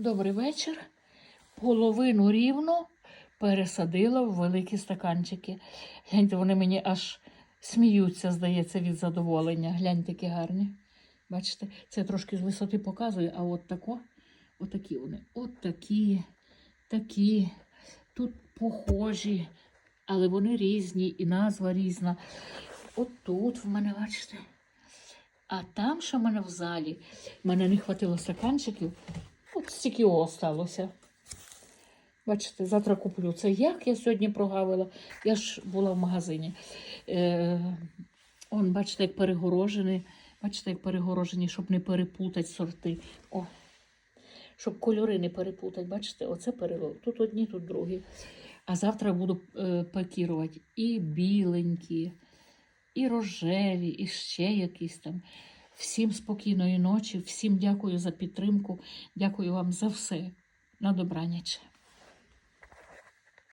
Добрий вечір. Половину рівно пересадила в великі стаканчики. Гляньте, вони мені аж сміються, здається, від задоволення. Гляньте, які гарні. Бачите, це трошки з висоти показую, а от тако, отакі вони. От такі, такі. Тут похожі, але вони різні, і назва різна. От тут в мене, бачите. А там, що в мене в залі, в мене не хватило стаканчиків, стільки осталося. Бачите, завтра куплю. Це як я сьогодні прогавила. Я ж була в магазині. Е, он, бачите, як перегорожений. Бачите, як перегорожені, щоб не перепутати сорти. О, щоб кольори не перепутати. Бачите, оце перело. Тут одні, тут другі. А завтра буду е, пакірувати і біленькі, і рожеві, і ще якісь там. Всім спокійної ночі, всім дякую за підтримку. Дякую вам за все. На добраніч.